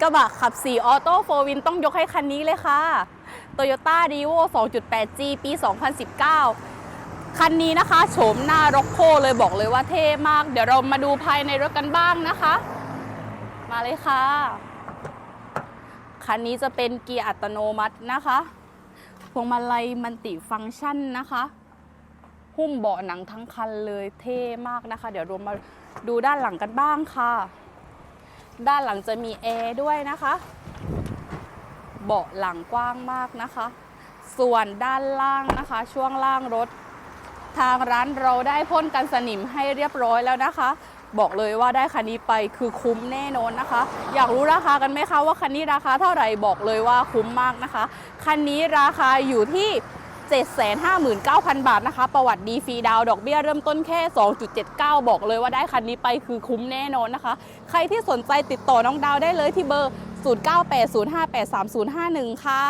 กระบะขับ 4 ออโต้โฟวินต้องยกให้คันนี้เลยค่ะ Toyota d e v o 2.8G ปี 2019 คันนี้นะคะ โฉมหน้าร็อกโคเลยบอกเลยว่าเท่มาก เดี๋ยวเรามาดูภายในรถกันบ้างนะคะ มาเลยค่ะ คันนี้จะเป็นเกียร์อัตโนมัตินะคะพวงมาลัยมันติฟังก์ชันนะคะ หุ้มเบาะหนังทั้งคันเลยเท่มากนะคะ เดี๋ยวเรามาดูด้านหลังกันบ้างค่ะ ด้านหลังจะมีแอร์ด้วยนะคะ เบาะหลังกว้างมากนะคะ ส่วนด้านล่างนะคะ ช่วงล่างรถ ทางร้านเราได้พ่นกันสนิมให้เรียบร้อยแล้วนะคะ บอกเลยว่าได้คันนี้ไปคือคุ้มแน่นอนนะคะ อยากรู้ราคากันไหมคะว่าคันนี้ราคาเท่าไหร่บอกเลยว่าคุ้มมากนะคะ คันนี้ราคาอยู่ที่ 759,000 บาทนะคะ ประวัติดีฟรีดาวดอกเบี้ยเริ่มต้นแค่ 2.79 บอกเลยว่าได้คันนี้ไปคือคุ้มแน่นอนนะคะ ใครที่สนใจติดต่อน้องดาวได้เลยที่เบอร์ 0980583051 ค่ะ